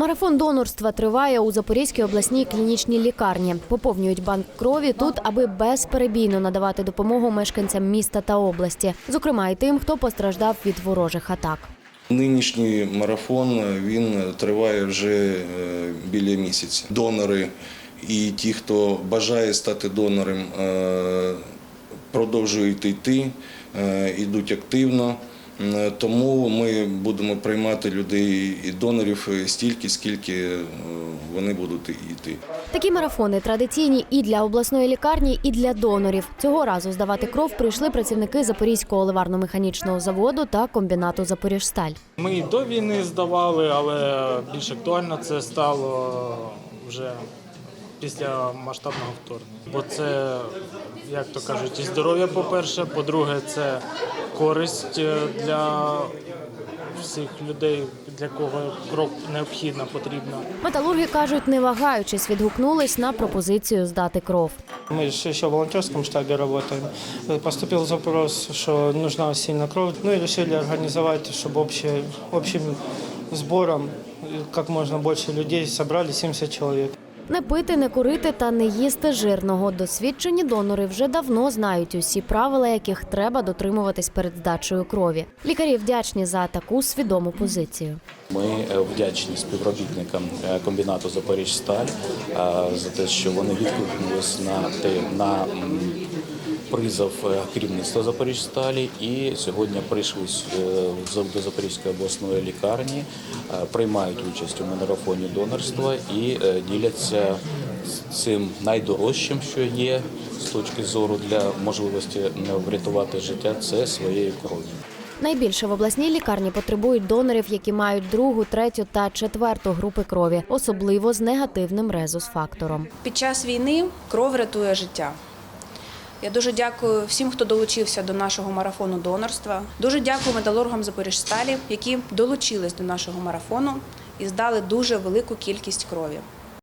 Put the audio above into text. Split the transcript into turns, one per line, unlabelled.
Марафон донорства триває у Запорізькій обласній клінічній лікарні. Поповнюють банк крові тут, аби безперебійно надавати допомогу мешканцям міста та області, зокрема і тим, хто постраждав від ворожих атак.
Нинішній марафон він триває вже е, біля місяця. Донори і ті, хто бажає стати донором, е, продовжують йти, е, йдуть активно. Е, Тому ми будемо приймати людей і донорів стільки, скільки е, вони будуть йти.
Такі марафони традиційні і для обласної лікарні, і для донорів. Цього разу здавати кров прийшли працівники Запорізького ливарно-механічного заводу та комбінату Запоріжсталь.
Ми і до війни здавали, але більш актуально це стало вже після масштабного вторгнення. Бо це, як то кажуть, і здоров'я, по-перше, по-друге, це користь е, для всіх людей, для кого кров необхідна, потрібна.
Металурги кажуть, не вагаючись, відгукнулись на пропозицію здати кров.
Мы же еще в волонтерском штабе работаем. Э, Поступил запрос, что нужна сильно кровь. Ну и решили организовать, чтобы общее, общим сбором э, как можно больше людей собрали 70 человек.
Не пити, не курити та не їсти жирного. Досвідчені донори вже давно знають усі правила, яких треба дотримуватись перед здачею крові. Лікарі вдячні за таку свідому позицію.
Ми е, вдячні співробітникам е, комбінату Запоріжсталь е, за те, що вони відкликнулись на на призов е, керівництва Запоріжсталі і сьогодні прийшли е, до Запорізької обласної лікарні, е, приймають участь у марафоні донорства і діляться цим найдорожчим, що є з точки зору для можливості врятувати життя, це своєю кров'ю.
Найбільше в обласній лікарні потребують донорів, які мають другу, третю та четверту групи крові, особливо з негативним резус-фактором.
Під час війни кров рятує життя. Я дуже дякую всім, хто долучився до нашого марафону донорства. Дуже дякую металургам Запоріжсталі, які долучились до нашого марафону і здали дуже велику кількість крові.